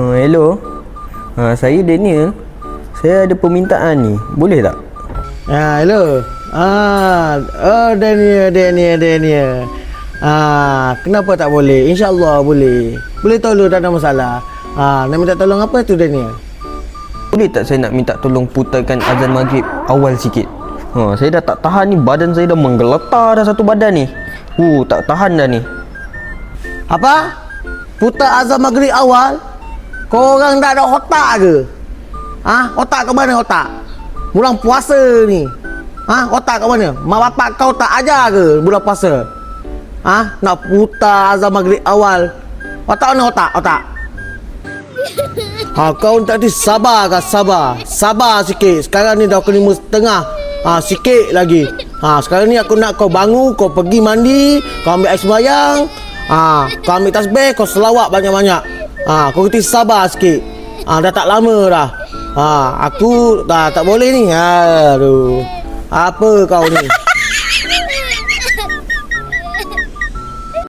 Uh, hello. Uh, saya Daniel. Saya ada permintaan ni. Boleh tak? Ya, hello. Ah, oh Daniel, Daniel, Daniel. Ah, kenapa tak boleh? InsyaAllah boleh. Boleh tolong tak ada masalah. Ah, nak minta tolong apa tu Daniel? Boleh tak saya nak minta tolong putarkan azan maghrib awal sikit? Ha, saya dah tak tahan ni. Badan saya dah menggeletar dah satu badan ni. Uh, tak tahan dah ni. Apa? Putar azan maghrib awal? Korang tak ada otak ke? Ha? Otak ke mana otak? Bulan puasa ni. Ha? Otak ke mana? Mak bapak kau tak ajar ke bulan puasa? Ha? Nak putar azan maghrib awal? Otak mana otak? Otak? Ha, kau tadi sabar kan sabar. Sabar sikit. Sekarang ni dah pukul lima setengah. Ha, sikit lagi. Ha, sekarang ni aku nak kau bangun, kau pergi mandi, kau ambil air sembahyang. Ha, kau ambil tasbih, kau selawat banyak-banyak. Ha, kau kena sabar sikit. Ha, dah tak lama dah. Ha, aku dah tak boleh ni. Aduh. Apa kau ni?